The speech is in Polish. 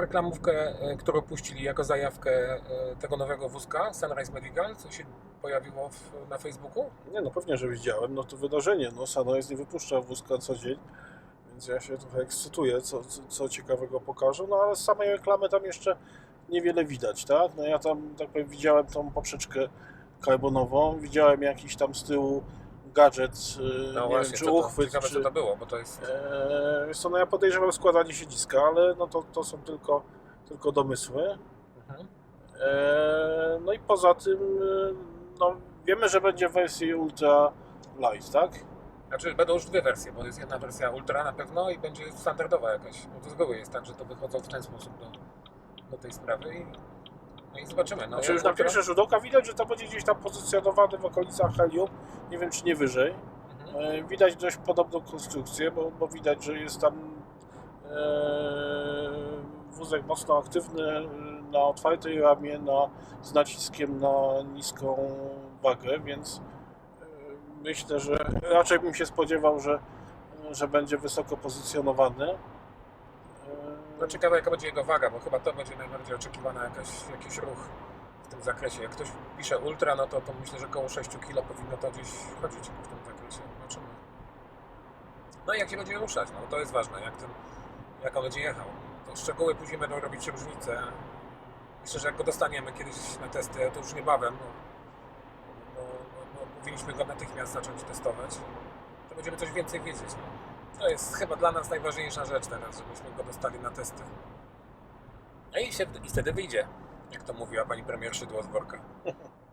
reklamówkę, e, którą puścili jako zajawkę e, tego nowego wózka Sunrise Medical, co się pojawiło w, na Facebooku? Nie no, pewnie, że widziałem. No to wydarzenie. No Sunrise nie wypuszcza wózka co dzień, więc ja się trochę ekscytuję, co, co, co ciekawego pokażą. No ale z samej reklamy tam jeszcze niewiele widać, tak? No ja tam, tak powiem, widziałem tą poprzeczkę karbonową, widziałem jakiś tam z tyłu gadżet, yy, No nie właśnie, wiem, czy co to, uchwyt, ciekawe czy... co to było, bo to jest... Eee, wiesz co, no ja podejrzewam składanie siedziska, ale no to, to są tylko, tylko domysły. Mhm. Eee, no i poza tym, yy, no wiemy, że będzie w wersji Ultra Light, tak? Znaczy będą już dwie wersje, bo jest jedna wersja ultra na pewno i będzie standardowa jakaś. Bo to z góry jest tak, że to wychodzą w ten sposób do, do tej sprawy i, no i zobaczymy. No, Znaczy jak już na ultra- pierwszy rzut oka widać, że to będzie gdzieś tam pozycjonowany w okolicach helium, nie wiem czy nie wyżej. Mhm. E, Widać dość podobną konstrukcję, bo, bo widać, że jest tam e, wózek mocno aktywny e, na otwartej ramie, na, z naciskiem na niską wagę, więc e, myślę, że raczej bym się spodziewał, że, że będzie wysoko pozycjonowany. No ciekawe jaka będzie jego waga, bo chyba to będzie najbardziej oczekiwana jakaś, jakiś ruch w tym zakresie. Jak ktoś pisze ultra, no to, to myślę, że około 6 kg powinno to gdzieś chodzić w tym zakresie. Zobaczymy. No i jak się będzie ruszać, no to jest ważne, jak, ten, jak on będzie jechał. To szczegóły później będą robić różnicę. Myślę, że jak go dostaniemy kiedyś na testy, to już niebawem, bo, bo, bo, bo powinniśmy go natychmiast zacząć testować, to będziemy coś więcej wiedzieć. No. To jest chyba dla nas najważniejsza rzecz teraz, żebyśmy go dostali na testy. No i, się, i wtedy wyjdzie, jak to mówiła pani premier Szydło z worka.